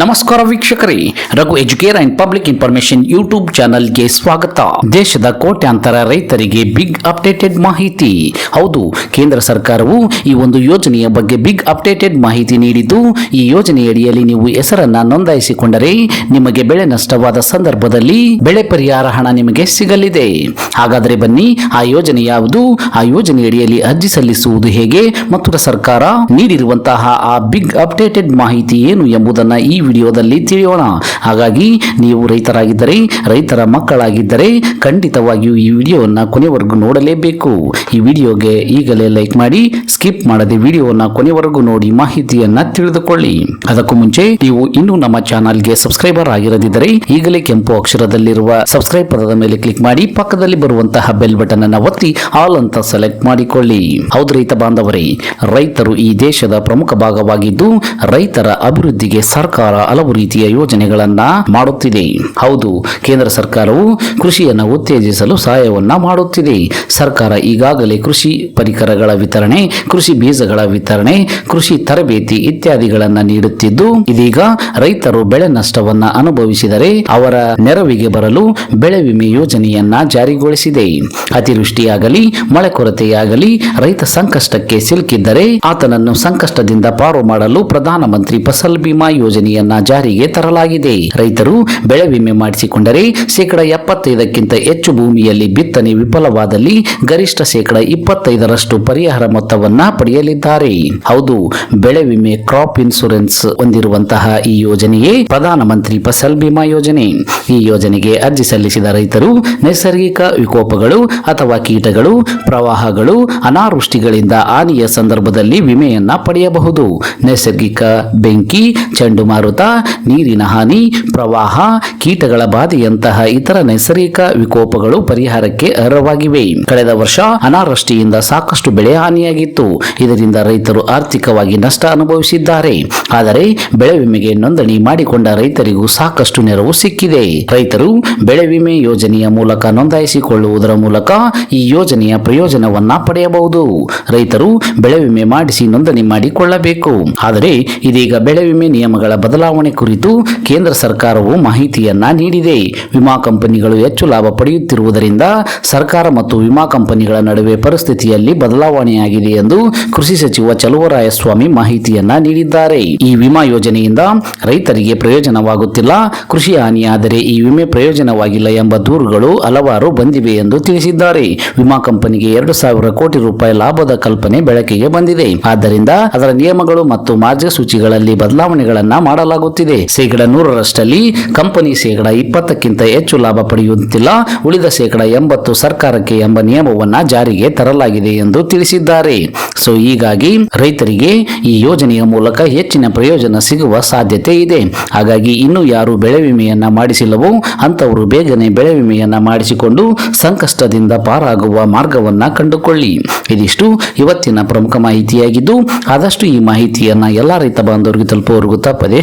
ನಮಸ್ಕಾರ ವೀಕ್ಷಕರೇ. Raghu educare and public information YouTube ಚಾನಲ್ಗೆ ಸ್ವಾಗತ. ದೇಶದ ಕೋಟ್ಯಾಂತರ ರೈತರಿಗೆ ಬಿಗ್ ಅಪ್ಡೇಟೆಡ್ ಮಾಹಿತಿ. ಹೌದು, ಕೇಂದ್ರ ಸರ್ಕಾರವು ಈ ಒಂದು ಯೋಜನೆಯ ಬಗ್ಗೆ ಬಿಗ್ ಅಪ್ಡೇಟೆಡ್ ಮಾಹಿತಿ ನೀಡಿದ್ದು, ಈ ಯೋಜನೆಯಡಿಯಲ್ಲಿ ನೀವು ಹೆಸರನ್ನ ನೋಂದಾಯಿಸಿಕೊಂಡರೆ ನಿಮಗೆ ಬೆಳೆ ನಷ್ಟವಾದ ಸಂದರ್ಭದಲ್ಲಿ ಬೆಳೆ ಪರಿಹಾರ ಹಣ ನಿಮಗೆ ಸಿಗಲಿದೆ. ಹಾಗಾದರೆ ಬನ್ನಿ, ಆ ಯೋಜನೆ ಯಾವುದು? ಆ ಯೋಜನೆಯಡಿಯಲ್ಲಿ ಅರ್ಜಿ ಸಲ್ಲಿಸುವುದು ಹೇಗೆ? ಮತ್ತು ಸರ್ಕಾರ ನೀಡಿರುವಂತಹ ಆ ಬಿಗ್ ಅಪ್ಡೇಟೆಡ್ ಮಾಹಿತಿ ಏನು ಎಂಬುದನ್ನು ಈ ವಿಡಿಯೋದಲ್ಲಿ ತಿಳಿಯೋಣ. ಹಾಗಾಗಿ ನೀವು ರೈತರಾಗಿದ್ದರೆ, ರೈತರ ಮಕ್ಕಳಾಗಿದ್ದರೆ ಖಂಡಿತವಾಗಿಯೂ ಈ ವಿಡಿಯೋವನ್ನು ಕೊನೆವರೆಗೂ ನೋಡಲೇಬೇಕು. ಈ ವಿಡಿಯೋಗೆ ಈಗಲೇ ಲೈಕ್ ಮಾಡಿ, ಸ್ಕಿಪ್ ಮಾಡದೆ ವಿಡಿಯೋವನ್ನು ಕೊನೆವರೆಗೂ ನೋಡಿ ಮಾಹಿತಿಯನ್ನ ತಿಳಿದುಕೊಳ್ಳಿ. ಅದಕ್ಕೂ ಮುಂಚೆ ನೀವು ಇನ್ನೂ ನಮ್ಮ ಚಾನಲ್ಗೆ ಸಬ್ಸ್ಕ್ರೈಬರ್ ಆಗಿರದಿದ್ದರೆ ಈಗಲೇ ಕೆಂಪು ಅಕ್ಷರದಲ್ಲಿರುವ ಸಬ್ಸ್ಕ್ರೈಬ್ ಪದದ ಮೇಲೆ ಕ್ಲಿಕ್ ಮಾಡಿ, ಪಕ್ಕದಲ್ಲಿ ಬರುವಂತಹ ಬೆಲ್ ಬಟನ್ ಅನ್ನು ಒತ್ತಿ, ಆಲ್ ಅಂತ ಸೆಲೆಕ್ಟ್ ಮಾಡಿಕೊಳ್ಳಿ. ಹೌದು ರೈತ ಬಾಂಧವರೇ, ರೈತರು ಈ ದೇಶದ ಪ್ರಮುಖ ಭಾಗವಾಗಿದ್ದು ರೈತರ ಅಭಿವೃದ್ಧಿಗೆ ಸರ್ಕಾರ ಹಲವು ರೀತಿಯ ಯೋಜನೆಗಳನ್ನ ಮಾಡುತ್ತಿದೆ. ಹೌದು, ಕೇಂದ್ರ ಸರ್ಕಾರವು ಕೃಷಿಯನ್ನು ಉತ್ತೇಜಿಸಲು ಸಹಾಯವನ್ನ ಮಾಡುತ್ತಿದೆ. ಸರ್ಕಾರ ಈಗಾಗಲೇ ಕೃಷಿ ಪರಿಕರಗಳ ವಿತರಣೆ, ಕೃಷಿ ಬೀಜಗಳ ವಿತರಣೆ, ಕೃಷಿ ತರಬೇತಿ ಇತ್ಯಾದಿಗಳನ್ನು ನೀಡುತ್ತಿದ್ದು, ಇದೀಗ ರೈತರು ಬೆಳೆ ನಷ್ಟವನ್ನ ಅನುಭವಿಸಿದರೆ ಅವರ ನೆರವಿಗೆ ಬರಲು ಬೆಳೆ ವಿಮೆ ಯೋಜನೆಯನ್ನ ಜಾರಿಗೊಳಿಸಿದೆ. ಅತಿವೃಷ್ಟಿಯಾಗಲಿ, ಮಳೆ ಕೊರತೆಯಾಗಲಿ, ರೈತ ಸಂಕಷ್ಟಕ್ಕೆ ಸಿಲುಕಿದ್ದರೆ ಆತನನ್ನು ಸಂಕಷ್ಟದಿಂದ ಪಾರು ಮಾಡಲು ಪ್ರಧಾನಮಂತ್ರಿ ಫಸಲ್ ಬಿಮಾ ಯೋಜನೆಯನ್ನ ಜಾರಿಗೆ ತರಲಾಗಿದೆ. ರೈತರು ಬೆಳೆ ವಿಮೆ ಮಾಡಿಸಿಕೊಂಡರೆ ಶೇಕಡ ಎಪ್ಪತ್ತೈದಕ್ಕಿಂತ ಹೆಚ್ಚು ಭೂಮಿಯಲ್ಲಿ ಬಿತ್ತನೆ ವಿಫಲವಾದಲ್ಲಿ ಗರಿಷ್ಠ ಶೇಕಡ ಇಪ್ಪತ್ತೈದರಷ್ಟು ಪರಿಹಾರ ಮೊತ್ತವನ್ನ ಪಡೆಯಲಿದ್ದಾರೆ. ಹೌದು, ಬೆಳೆ ವಿಮೆ ಕ್ರಾಪ್ ಇನ್ಸೂರೆನ್ಸ್ ಹೊಂದಿರುವಂತಹ ಈ ಯೋಜನೆಯೇ ಪ್ರಧಾನಮಂತ್ರಿ ಫಸಲ್ ಬಿಮಾ ಯೋಜನೆ. ಈ ಯೋಜನೆಗೆ ಅರ್ಜಿ ಸಲ್ಲಿಸಿದ ರೈತರು ನೈಸರ್ಗಿಕ ವಿಕೋಪಗಳು ಅಥವಾ ಕೀಟಗಳು, ಪ್ರವಾಹಗಳು, ಅನಾವೃಷ್ಟಿಗಳಿಂದ ಹಾನಿಯ ಸಂದರ್ಭದಲ್ಲಿ ವಿಮೆಯನ್ನ ಪಡೆಯಬಹುದು. ನೈಸರ್ಗಿಕ ಬೆಂಕಿ ಚಂಡುಮಾರುತ ನೀರಿನ ಹಾನಿ, ಪ್ರವಾಹ, ಕೀಟಗಳ ಬಾಧೆಯಂತಹ ಇತರ ನೈಸರ್ಗಿಕ ವಿಕೋಪಗಳು ಪರಿಹಾರಕ್ಕೆ ಅರ್ಹವಾಗಿವೆ. ಕಳೆದ ವರ್ಷ ಅನಾವೃಷ್ಟಿಯಿಂದ ಸಾಕಷ್ಟು ಬೆಳೆ ಹಾನಿಯಾಗಿತ್ತು. ಇದರಿಂದ ರೈತರು ಆರ್ಥಿಕವಾಗಿ ನಷ್ಟ ಅನುಭವಿಸಿದ್ದಾರೆ. ಆದರೆ ಬೆಳೆ ವಿಮೆಗೆ ನೋಂದಣಿ ಮಾಡಿಕೊಂಡ ರೈತರಿಗೂ ಸಾಕಷ್ಟು ನೆರವು ಸಿಕ್ಕಿದೆ. ರೈತರು ಬೆಳೆ ವಿಮೆ ಯೋಜನೆಯ ಮೂಲಕ ನೋಂದಾಯಿಸಿಕೊಳ್ಳುವುದರ ಮೂಲಕ ಈ ಯೋಜನೆಯ ಪ್ರಯೋಜನವನ್ನ ಪಡೆಯಬಹುದು. ರೈತರು ಬೆಳೆ ವಿಮೆ ಮಾಡಿಸಿ ನೋಂದಣಿ ಮಾಡಿಕೊಳ್ಳಬೇಕು. ಆದರೆ ಇದೀಗ ಬೆಳೆ ವಿಮೆ ನಿಯಮಗಳ ಬದಲಾವಣೆ ಕುರಿತು ಕೇಂದ್ರ ಸರ್ಕಾರವು ಮಾಹಿತಿಯನ್ನ ನೀಡಿದೆ. ವಿಮಾ ಕಂಪನಿಗಳು ಹೆಚ್ಚು ಲಾಭ ಪಡೆಯುತ್ತಿರುವುದರಿಂದ ಸರ್ಕಾರ ಮತ್ತು ವಿಮಾ ಕಂಪನಿಗಳ ನಡುವೆ ಪರಿಸ್ಥಿತಿಯಲ್ಲಿ ಬದಲಾವಣೆಯಾಗಿದೆ ಎಂದು ಕೃಷಿ ಸಚಿವ ಚಲುವರಾಯಸ್ವಾಮಿ ಮಾಹಿತಿಯನ್ನ ನೀಡಿದ್ದಾರೆ. ಈ ವಿಮಾ ಯೋಜನೆಯಿಂದ ರೈತರಿಗೆ ಪ್ರಯೋಜನವಾಗುತ್ತಿಲ್ಲ. ಕೃಷಿ ಹಾನಿಯಾದರೆ ಈ ವಿಮೆ ಪ್ರಯೋಜನವಾಗಿಲ್ಲ ಎಂಬ ದೂರುಗಳು ಹಲವಾರು ಬಂದಿವೆ ಎಂದು ತಿಳಿಸಿದ್ದಾರೆ. ವಿಮಾ ಕಂಪನಿಗೆ ಎರಡು ಸಾವಿರ ಕೋಟಿ ರೂಪಾಯಿ ಲಾಭದ ಕಲ್ಪನೆ ಬೆಳಕಿಗೆ ಬಂದಿದೆ. ಆದ್ದರಿಂದ ಅದರ ನಿಯಮಗಳು ಮತ್ತು ಮಾರ್ಗಸೂಚಿಗಳಲ್ಲಿ ಬದಲಾವಣೆಗಳನ್ನ ಮಾಡಲಾಗುತ್ತಿದೆ ಶೇಕಡ ನೂರರಷ್ಟಲ್ಲಿ ಕಂಪನಿ ಶೇಕಡ ಇಪ್ಪತ್ತಕ್ಕಿಂತ ಹೆಚ್ಚು ಲಾಭ ಪಡೆಯುತ್ತಿಲ್ಲ. ಉಳಿದ ಶೇಕಡ ಎಂಬತ್ತು ಸರ್ಕಾರಕ್ಕೆ ಎಂಬ ನಿಯಮವನ್ನ ಜಾರಿಗೆ ತರಲಾಗಿದೆ ಎಂದು ತಿಳಿಸಿದ್ದಾರೆ. ಸೊ, ಹೀಗಾಗಿ ರೈತರಿಗೆ ಈ ಯೋಜನೆಯ ಮೂಲಕ ಹೆಚ್ಚಿನ ಪ್ರಯೋಜನ ಸಿಗುವ ಸಾಧ್ಯತೆ ಇದೆ. ಹಾಗಾಗಿ ಇನ್ನು ಯಾರು ಬೆಳೆ ವಿಮೆಯನ್ನ ಮಾಡಿಸಿಲ್ಲವೋ ಅಂತವರು ಬೇಗನೆ ಬೆಳೆ ವಿಮೆಯನ್ನ ಮಾಡಿಸಿಕೊಂಡು ಸಂಕಷ್ಟದಿಂದ ಪಾರಾಗುವ ಮಾರ್ಗವನ್ನ ಕಂಡುಕೊಳ್ಳಿ. ಇದಿಷ್ಟು ಇವತ್ತಿನ ಪ್ರಮುಖ ಮಾಹಿತಿಯಾಗಿದ್ದು, ಆದಷ್ಟು ಈ ಮಾಹಿತಿಯನ್ನ ಎಲ್ಲ ರೈತ ಬಾಂಧವರಿಗೆ ತಲುಪುವವರೆಗೂ ತಪ್ಪದೆ